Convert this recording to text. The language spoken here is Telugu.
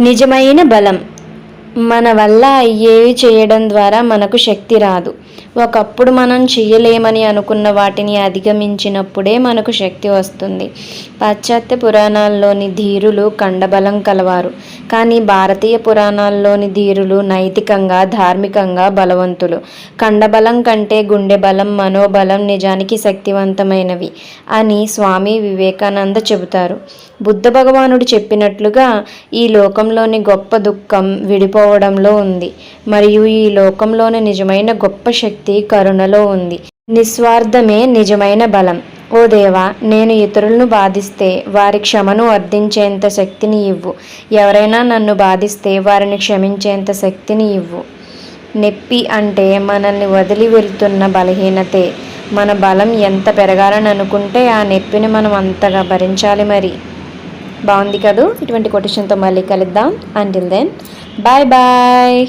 నిజమైన బలం. మన వల్ల అయ్యేవి చేయడం ద్వారా మనకు శక్తి రాదు. ఒకప్పుడు మనం చేయలేమని అనుకున్న వాటిని అధిగమించినప్పుడే మనకు శక్తి వస్తుంది. పాశ్చాత్య పురాణాల్లోని ధీరులు కండబలం కలవారు. కానీ భారతీయ పురాణాల్లోని ధీరులు నైతికంగా ధార్మికంగా బలవంతులు. కండబలం కంటే గుండె బలం మనోబలం నిజానికి శక్తివంతమైనవి అని స్వామి వివేకానంద చెబుతారు. బుద్ధ భగవానుడు చెప్పినట్లుగా ఈ లోకంలోని గొప్ప దుఃఖం విడిపోవడంలో ఉంది. మరియు ఈ లోకంలోని నిజమైన గొప్ప శక్తి కరుణలో ఉంది. నిస్వార్థమే నిజమైన బలం. ఓ దేవా నేను ఇతరులను బాధిస్తే వారి క్షమను అర్థించేంత శక్తిని ఇవ్వు. ఎవరైనా నన్ను బాధిస్తే వారిని క్షమించేంత శక్తిని ఇవ్వు. నెప్పి అంటే మనల్ని వదిలి వెళ్తున్న బలహీనతే. మన బలం ఎంత పెరగాలని అనుకుంటే ఆ నొప్పిని మనం అంతగా భరించాలి మరి. బాగుంది కదూ? ఇటువంటి కొటేషన్తో మళ్ళీ కలుద్దాం. Until then bye bye